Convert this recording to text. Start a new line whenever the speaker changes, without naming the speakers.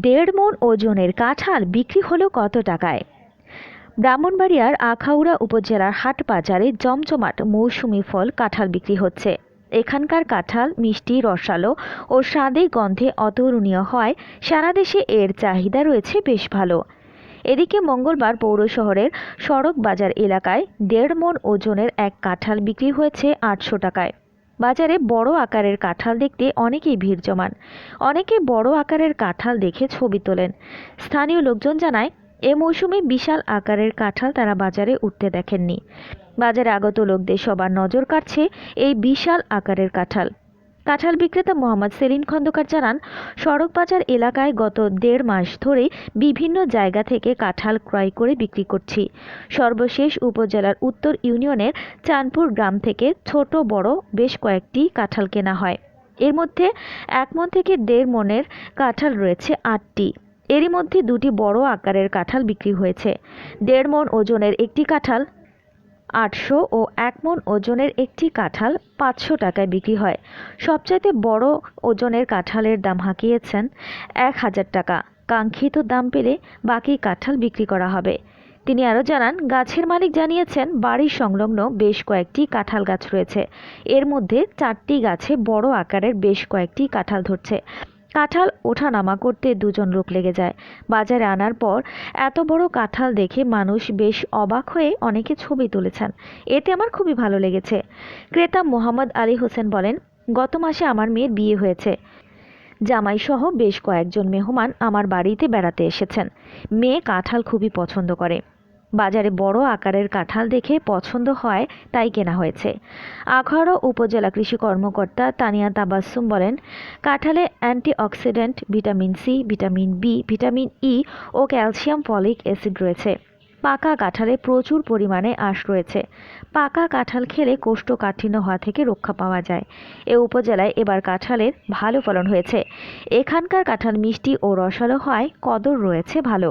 দেড় মন ওজনের কাঁঠাল বিক্রি হলো কত টাকায়? ব্রাহ্মণবাড়িয়ার আখাউড়া উপজেলার হাট বাজারে জমজমাট মৌসুমি ফল কাঁঠাল বিক্রি হচ্ছে। এখানকার কাঁঠাল মিষ্টি, রসালো ও স্বাদে গন্ধে অতুলনীয় হয়। সারা দেশে এর চাহিদা রয়েছে বেশ ভালো। এদিকে মঙ্গলবার পৌর শহরের সড়ক বাজার এলাকায় দেড় মন ওজনের এক কাঁঠাল বিক্রি হয়েছে আটশো টাকায়। বাজারে বড় আকারের কাঁঠাল দেখতে অনেকেই ভিড় জমান। অনেকে বড় আকারের কাঁঠাল দেখে ছবি তোলেন। স্থানীয় লোকজন জানায়, এ মৌসুমে বিশাল আকারের কাঁঠাল তারা বাজারে উঠতে দেখেননি। বাজারে আগত লোকদের সবার নজর কাটছে এই বিশাল আকারের কাঁঠাল। কাঁঠাল বিক্রেতা মোহাম্মদ সেলিম খন্দকার জানান, সড়ক বাজার এলাকায় গত দেড় মাস ধরে বিভিন্ন জায়গা থেকে কাঁঠাল ক্রয় করে বিক্রি করছি। সর্বশেষ উপজেলার উত্তর ইউনিয়নের চাঁদপুর গ্রাম থেকে ছোট, বড় বেশ কয়েকটি কাঁঠাল কেনা হয়। এর মধ্যে এক মন থেকে দেড় মনের কাঁঠাল রয়েছে আটটি। এরই মধ্যে দুটি বড় আকারের কাঁঠাল বিক্রি হয়েছে। দেড় মন ওজনের একটি কাঁঠাল আটশো ও এক মন ওজনের একটি কাঁঠাল পাঁচশো টাকায় বিক্রি হয়। সবচাইতে বড় ওজনের কাঁঠালের দাম হাঁকিয়েছেন এক হাজার টাকা। কাঙ্ক্ষিত দাম পেলে বাকি কাঁঠাল বিক্রি করা হবে। তিনি আরও জানান, গাছের মালিক জানিয়েছেন, বাড়ির সংলগ্ন বেশ কয়েকটি কাঁঠাল গাছ রয়েছে। এর মধ্যে চারটি গাছে বড় আকারের বেশ কয়েকটি কাঁঠাল ধরছে। কাঁঠাল ওঠা নামা করতে দুজন লোক লেগে যায়। বাজারে আনার পর এত বড় কাঁঠাল দেখে মানুষ বেশ অবাক হয়ে অনেকে ছবি তুলেছেন। এতে আমার খুবই ভালো লেগেছে। ক্রেতা মোহাম্মদ আলী হোসেন বলেন, গত মাসে আমার মেয়ের বিয়ে হয়েছে। জামাই সহ বেশ কয়েকজন মেহমান আমার বাড়িতে বেড়াতে এসেছেন। মেয়ে কাঁঠাল খুবই পছন্দ করে। বাজারে বড় আকারের কাঁঠাল দেখে পছন্দ হয়, তাই কেনা হয়েছে। আখাউড়া উপজেলা কৃষি কর্মকর্তা তানিয়া তাবাসসুম বলেন, কাঁঠালে antioxidant, vitamin C, vitamin B, vitamin E ও ক্যালসিয়াম ফলিক অ্যাসিড রয়েছে। পাকা কাঁঠালে প্রচুর পরিমাণে আঁশ রয়েছে। পাকা কাঁঠাল খেলে কোষ্ঠকাঠিন্য হওয়া থেকে রক্ষা পাওয়া যায়। এ উপজেলায় এবার কাঁঠালের ভালো ফলন হয়েছে। এখানকার কাঁঠাল মিষ্টি ও রসালো হয়, কদর রয়েছে ভালো।